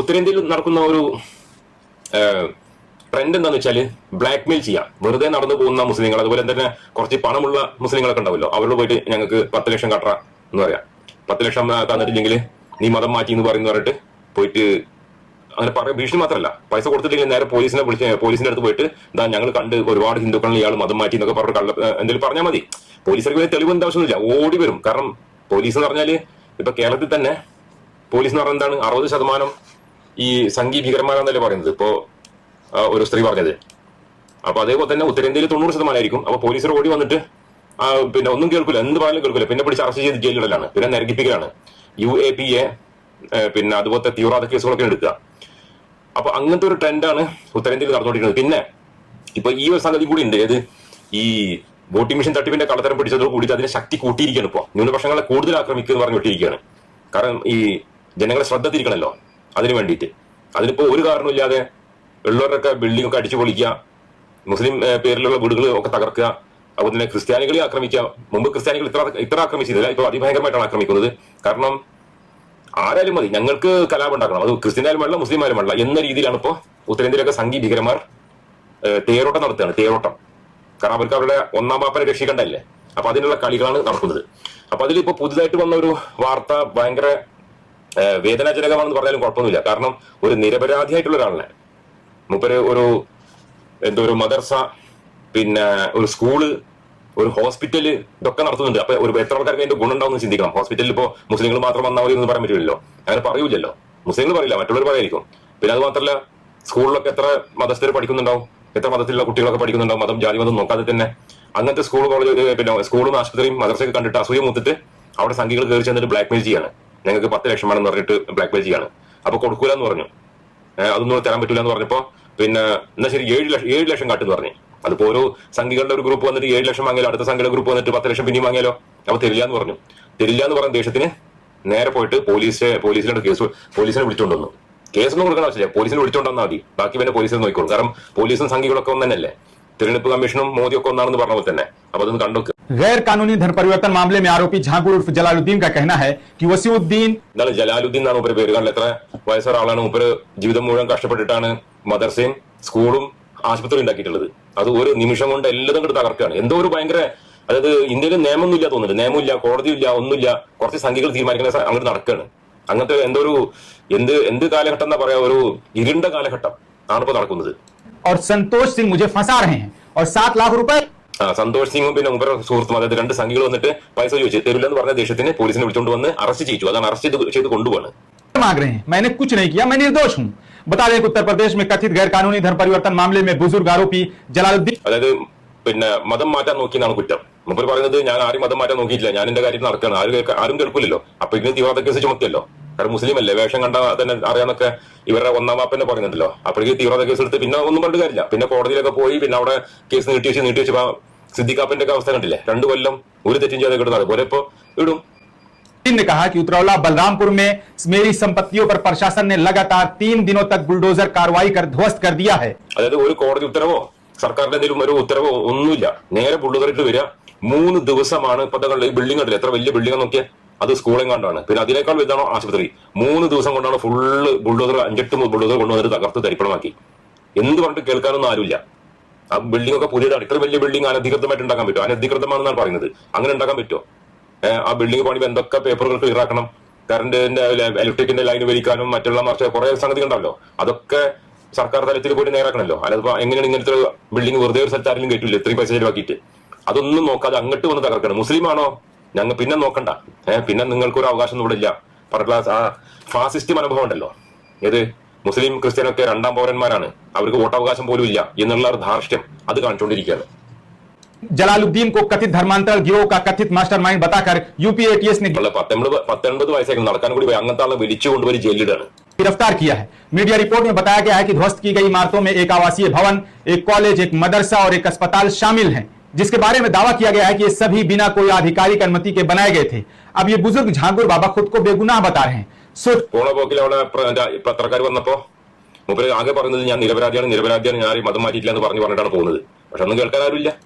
ഉത്തരേന്ത്യയിൽ നടക്കുന്ന ഒരു ട്രെൻഡ് എന്താന്ന് വെച്ചാൽ ബ്ലാക്ക് മെയിൽ ചെയ്യാം. വെറുതെ നടന്നു പോകുന്ന മുസ്ലിങ്ങൾ അതുപോലെ തന്നെ കുറച്ച് പണമുള്ള മുസ്ലിങ്ങളൊക്കെ ഉണ്ടാവുമല്ലോ. അവരോട് പോയിട്ട് ഞങ്ങൾക്ക് പത്ത് ലക്ഷം കട്ടറ എന്ന് പറയാം. പത്ത് ലക്ഷം തന്നിട്ടില്ലെങ്കിൽ നീ മതം മാറ്റി എന്ന് പറയുന്ന പറഞ്ഞിട്ട് പോയിട്ട് അങ്ങനെ പറയാം ഭീഷണി മാത്രമല്ല. പൈസ കൊടുത്തിട്ടില്ലെങ്കിൽ നേരെ പോലീസിനെ വിളിച്ച് പോലീസിന്റെ അടുത്ത് പോയിട്ട് ദാ ഞങ്ങൾ കണ്ട് ഒരുപാട് ഹിന്ദുക്കളിൽ ഇയാൾ മതം മാറ്റി എന്നൊക്കെ പറഞ്ഞ് കള്ള എന്തെങ്കിലും പറഞ്ഞാൽ മതി. പോലീസർക്ക് വലിയ തെളിവിന്റെ ആവശ്യമൊന്നുമില്ല. ഓടി വരും. കാരണം പോലീസ് എന്ന് പറഞ്ഞാൽ ഇപ്പൊ കേരളത്തിൽ തന്നെ പോലീസ് എന്ന് പറഞ്ഞാൽ എന്താണ്? അറുപത് ശതമാനം ഈ സംഘീ ഭീകരന്മാരാന്നല്ലേ പറയുന്നത്? ഇപ്പോ ഒരു സ്ത്രീ പറഞ്ഞത്. അപ്പൊ അതേപോലെ തന്നെ ഉത്തരേന്ത്യയിൽ തൊണ്ണൂറ് ശതമാനമായിരിക്കും. അപ്പൊ പോലീസർ ഓടി വന്നിട്ട് പിന്നെ ഒന്നും കേൾക്കില്ല. എന്ത് പറഞ്ഞാലും കേൾക്കില്ല. പിന്നെ പിടിച്ച് അറസ്റ്റ് ചെയ്ത് ജയിലിടലാണ് പിന്നെ നരകിപ്പിക്കലാണ്. യു എ പി എ പിന്നെ അതുപോലത്തെ തീവ്രവാദ കേസുകളൊക്കെ എടുക്കുക. അപ്പൊ അങ്ങനത്തെ ഒരു ട്രെൻഡാണ് ഉത്തരേന്ത്യയിൽ നടന്നുകൊണ്ടിരിക്കുന്നത്. പിന്നെ ഇപ്പൊ ഈ ഒരു സംഗതി കൂടി ഉണ്ട്. ഏത് ഈ വോട്ടിംഗ് മെഷീൻ തട്ടിപ്പിന്റെ കള്ളത്തരം പിടിച്ചതോട് കൂടി അതിനെ ശക്തി കൂട്ടിയിരിക്കുകയാണ് ഇപ്പോൾ ന്യൂനപക്ഷങ്ങളെ കൂടുതൽ ആക്രമിക്കുക എന്ന് പറഞ്ഞു വിട്ടിരിക്കുകയാണ്. കാരണം ഈ ജനങ്ങളെ ശ്രദ്ധ തിരിക്കണല്ലോ അതിന് വേണ്ടിയിട്ട്. അതിനിപ്പോ ഒരു കാരണമില്ലാതെ ഉള്ളവരൊക്കെ ബിൽഡിംഗ് ഒക്കെ അടിച്ചു പൊളിക്കുക മുസ്ലിം പേരിലുള്ള വീടുകൾ ഒക്കെ തകർക്കുക അതുപോലെ തന്നെ ക്രിസ്ത്യാനികളെ ആക്രമിക്കുക. മുമ്പ് ക്രിസ്ത്യാനികൾ ഇത്ര ഇത്ര ആക്രമിച്ചിരുന്നില്ല ഇപ്പൊ അതിഭയങ്കരമായിട്ടാണ് ആക്രമിക്കുന്നത്. കാരണം ആരായാലും മതി. ഞങ്ങൾക്ക് കലാപം ഉണ്ടാക്കണം. അത് ക്രിസ്ത്യനായാലും വേണ്ട മുസ്ലിം ആയാലും വേണ്ട. എന്ന രീതിയിലാണ് ഇപ്പോൾ ഉത്തരേന്ത്യയിലൊക്കെ സംഗീ ഭീകരന്മാർ തേരോട്ടം നടത്തുകയാണ്. തേരോട്ടം. കാരണം അവർക്ക് അവരുടെ ഒന്നാം പാപ്പനെ രക്ഷിക്കണ്ടല്ലേ അപ്പൊ അതിനുള്ള കളികളാണ് നടക്കുന്നത് അപ്പൊ അതിലിപ്പോ പുതുതായിട്ട് വന്ന ഒരു വാർത്ത ഭയങ്കര വേദനാജനകമാണെന്ന് പറഞ്ഞാലും കുഴപ്പമൊന്നുമില്ല. കാരണം ഒരു നിരപരാധിയായിട്ടുള്ള ഒരാളിനെ മൂപ്പര് ഒരു എന്തോ ഒരു മദർസ പിന്നെ ഒരു സ്കൂൾ ഒരു ഹോസ്പിറ്റൽ ഇതൊക്കെ നടത്തുന്നുണ്ട്. അപ്പൊ ഒരു എത്ര ആൾക്കാർക്ക് അതിന്റെ ഗുണം ഉണ്ടാവും ചിന്തിക്കണം. ഹോസ്പിറ്റലിൽ ഇപ്പോ മുസ്ലിങ്ങൾ മാത്രം വന്നാൽ മതി എന്ന് പറയാൻ പറ്റില്ലല്ലോ അങ്ങനെ പറയൂലല്ലോ മുസ്ലിങ്ങൾ പറയില്ല മറ്റുള്ളവർ പറയായിരിക്കും പിന്നെ അത് മാത്രമല്ല സ്കൂളിലൊക്കെ എത്ര മതസ്ഥർ പഠിക്കുന്നുണ്ടാവും? എത്ര മതത്തിലുള്ള കുട്ടികളൊക്കെ പഠിക്കുന്നുണ്ടാവും? മതം ജാതി മതം നോക്കാതെ തന്നെ. അങ്ങനത്തെ സ്കൂൾ കോളേജ് പിന്നെ സ്കൂളും ആശുപത്രിയും മദർസയൊക്കെ കണ്ടിട്ട് അസൂയ മുത്തിട്ട് അവിടെ സംഘികൾ കയറി ചെന്നിട്ട് ബ്ലാക്ക് മെയിൽ ചെയ്യാണ്. ഞങ്ങൾക്ക് പത്ത് ലക്ഷം വേണമെന്ന് പറഞ്ഞിട്ട് ബ്ലാക്ക് മെയിൽ ചെയ്യാണ്. അപ്പൊ കൊടുക്കൂല എന്ന് പറഞ്ഞു അതൊന്നും തരാൻ പറ്റില്ല എന്ന് പറഞ്ഞപ്പോ പിന്നെ എന്നാ ശരി ഏഴ് ലക്ഷം ഏഴ് ലക്ഷം കാട്ടെന്ന് പറഞ്ഞു. അതിപ്പോ ഒരു സംഘികളുടെ ഒരു ഗ്രൂപ്പ് വന്നിട്ട് ഏഴ് ലക്ഷം വാങ്ങിയാലോ അടുത്ത സംഘിയുടെ ഗ്രൂപ്പ് വന്നിട്ട് പത്ത് ലക്ഷം പിന്നെയും വാങ്ങിയാലോ? അപ്പൊ തരില്ല എന്ന് പറഞ്ഞു. തരില്ല എന്ന് പറഞ്ഞ ദേഷ്യത്തിന് നേരെ പോയിട്ട് പോലീസ് പോലീസിനോട് കേസ് പോലീസിനെ വിളിച്ചുകൊണ്ടുവന്നു വന്നു. കേസൊന്നും കൊടുക്കണ ആവശ്യമില്ല. പോലീസിനെ വിളിച്ചോണ്ട് വന്നാൽ മതി. ബാക്കി പിന്നെ പോലീസിനെ നോക്കിക്കോളും. കാരണം പോലീസും സംഘികളൊക്കെ ഒന്ന് തന്നെയല്ലേ തിരഞ്ഞെടുപ്പ് കമ്മീഷനും മോദിയൊക്കെ ഒന്നാണെന്ന് പറഞ്ഞ പോലെ തന്നെ. അപ്പൊ അതൊന്ന് കണ്ടു गैर कानूनी धन परिवर्तन मामले में आरोपी झांकुर उर्फ जलालुद्दीन का कहना है कि वसीउद्दीन എന്നാലും ജലാലുദ്ദീൻ എന്നാണ് മൂപ്പര് പേര് കാരണം എത്ര വയസ്സുള്ള ആളാണ് മൂപ്പര് ജീവിതം മുഴുവൻ കഷ്ടപ്പെട്ടിട്ടാണ് മദർസയും സ്കൂളും ആശുപത്രി ഉണ്ടാക്കിയിട്ടുള്ളത് അത് ഒരു നിമിഷം കൊണ്ട് എല്ലാതും കൂടെ തകർക്കുകയാണ് എന്തോ ഒരു ഭയങ്കര അതായത് ഇന്ത്യയിൽ നിയമമൊന്നും ഇല്ല തോന്നുന്നുണ്ട് നിയമമില്ല കോടതിയില്ല ഒന്നുമില്ല കുറച്ച് സംഖ്യകൾ തീരുമാനിക്കുന്ന സ- അങ്ങോട്ട് നടക്കുകയാണ് അങ്ങനത്തെ എന്തോ ഒരു എന്ത് എന്ത് കാലഘട്ടം എന്താ പറയാ ഒരു ഇരുണ്ട കാലഘട്ടം ആണ് ഇപ്പൊ നടക്കുന്നത് और संतोष सिंह मुझे फंसा रहे हैं और सात लाख रुपए ആ സന്തോഷ് സിംഗും പിന്നെ മുമ്പ് സുഹൃത്തും അതായത് രണ്ട് സംഖ്യകൾ വന്നിട്ട് പൈസ ചോദിച്ചു തരില്ലെന്ന് പറഞ്ഞ ദേഷ്യത്തിന് പോലീസിനെ വിളിച്ചുകൊണ്ട് വന്ന് അറസ്റ്റ് ചെയ്യിച്ചു അതാണ് അറസ്റ്റ് ചെയ്ത് ചെയ്ത് കൊണ്ടുപോവാണ് मांग रहे हैं मैंने कुछ नहीं किया मैं निर्दोष हूं बता दें कि उत्तर प्रदेश में कथित गैर कानूनी धन परिवर्तन मामले में बुजुर्ग आरोपी जलालुद्दीन അതായത് പിന്നെ മതം മാറ്റാൻ നോക്കിയെന്നാണ് കുറ്റം മുമ്പ് പറയുന്നത് ഞാൻ ആരും മതം മാറ്റാൻ നോക്കിയിട്ടില്ല ഞാൻ എന്റെ കാര്യത്തിൽ നടക്കുകയാണ് ആരും കേൾക്ക- ആരും കേൾക്കില്ലല്ലോ അപ്പൊ ഇതിന് തീവ്രവാദ കേസ് ചുമത്തിയല്ലോ കാരണം മുസ്ലിം അല്ലേ വേഷം കണ്ട തന്നെ അറിയാന്നൊക്കെ ഇവരുടെ ഒന്നാം വാപ്പന്നെ പറയുന്നുണ്ടല്ലോ അപ്പോഴേക്ക് തീവ്രവാദ കേസ് എടുത്ത് പിന്നെ ഒന്നും പറഞ്ഞിട്ട് കാര്യമില്ല പിന്നെ കോടതിയിലൊക്കെ പോയി പിന്നെ അവിടെ കേസ് നീട്ടി വെച്ച് നീട്ടി വെച്ച് സിദ്ദിഖാപ്പന്റെ ഒക്കെ അവസ്ഥ കണ്ടില്ലേ രണ്ടു കൊല്ലം ഒരു തെറ്റും ചെയ്ത് കിട്ടുന്നത് അതുപോലെ ഇപ്പൊ ഇടും ने कहा कि उतरौला बलरामपुर में मेरी संपत्तियों पर प्रशासन ने लगातार तीन दिनों तक बुलडोजर कार्रवाई कर ध्वस्त कर दिया है അതായത് ഒരു കോടതി ഉത്തരവോ സർക്കാരിന്റെ എന്തെങ്കിലും ഒരു ഉത്തരവോ ഒന്നുമില്ല നേരെ ബുള്ളതറിട്ട് വരിക മൂന്ന് ദിവസമാണ് ഇപ്പൊ കണ്ടില്ല ഈ ബിൽഡിംഗ് കണ്ടില്ല എത്ര വലിയ ബിൽഡിംഗ് നോക്കിയാൽ അത് സ്കൂളും കണ്ടാണ് പിന്നെ അതിനേക്കാൾ വലുതാണോ ആശുപത്രി മൂന്ന് ദിവസം കൊണ്ടാണ് ഫുള്ള് ബുൾഡോസർ അഞ്ചെട്ട് ബുൾഡോസർ കൊണ്ടുവന്നിട്ട് തകർത്ത് തരിപ്പണമാക്കി എന്ത് പറഞ്ഞിട്ട് കേൾക്കാനൊന്നും ആരുമില്ല ആ ബിൽഡിംഗ് ഒക്കെ പുതിയതാണ്. ഇത്ര വലിയ ബിൽഡിംഗ് അനധികൃതമായിട്ട് ഉണ്ടാക്കാൻ പറ്റുമോ? അനധികൃതമാണെന്നാണ് പറയുന്നത്. അങ്ങനെ ഉണ്ടാക്കാൻ പറ്റുമോ? ആ ബിൽഡിംഗ് പണി എന്തൊക്കെ പേപ്പറുകൾ ക്ലിയർ ആക്കണം? കറണ്ടിന്റെ ഇലക്ട്രിക്കിന്റെ ലൈൻ വലിക്കാനും മറ്റുള്ള മറിച്ച് കുറെ സംഗതി ഉണ്ടല്ലോ. അതൊക്കെ സർക്കാർ തലത്തിൽ പോയിട്ട് നേരാക്കണല്ലോ അല്ലാതെ എങ്ങനെയാണ് ഇങ്ങനത്തെ ബിൽഡിംഗ് വെറുതെ ഒരു സ്ഥലത്ത് ആരെങ്കിലും കയറ്റില്ല ഇത്രയും പൈസ ചെലവാക്കിയിട്ട്. അതൊന്നും നോക്കാതെ അങ്ങോട്ട് വന്ന് തകർക്കണം. മുസ്ലിം ആണോ? ഞങ്ങൾ പിന്നെ നോക്കണ്ട. ഏഹ് പിന്നെ നിങ്ങൾക്ക് ഒരു അവകാശം ഇവിടെ ഇല്ല. പറഞ്ഞ ആ ഫാസിസ്റ്റ് മനോഭാവം ഉണ്ടല്ലോ. ഏത്? മുസ്ലിം ക്രിസ്ത്യനൊക്കെ രണ്ടാം പൗരന്മാരാണ് അവർക്ക് വോട്ടവകാശം പോലും ഇല്ല എന്നുള്ള ഒരു ധാർഷ്ട്യം അത് കാണിച്ചുകൊണ്ടിരിക്കുകയാണ് जलालुद्दीन को कथित धर्मांतरण गिरोह का कथित मास्टरमाइंड बताकर यूपी एटीएस ने ഉള്ള പത്തൊമ്പത് പത്തൊൻപത് വയസ്സേക്ക് നടക്കാൻ കൂടി പോയി അങ്ങനത്തെ ആളെ വിളിച്ചു കൊണ്ടുപോയി ജയിലിലാണ് गिरफ्तार किया है मीडिया रिपोर्ट में बताया गया है कि ध्वस्त की गई इमारतों में एक आवासीय भवन एक कॉलेज एक मदरसा और एक अस्पताल शामिल हैं जिसके बारे में दावा किया गया है कि ये सभी बिना कोई आधिकारिक अनुमति के बनाए गए थे अब ये बुजुर्ग झांगुर बाबा खुद को बेगुनाह बता रहे हैं सोच പോണ പത്രക്കാർ വന്നപ്പോ മൂപ്പര് ആകെ പറഞ്ഞത് ഞാൻ നിരപരാധിയാണ് നിരപരാധിയാണ് ഞാൻ മതം മാറ്റിയിട്ടില്ല എന്ന് പറഞ്ഞു പറഞ്ഞിട്ടാണ് പോകുന്നത്. പക്ഷെ ഒന്നും കേൾക്കാൻ ആരുമില്ല.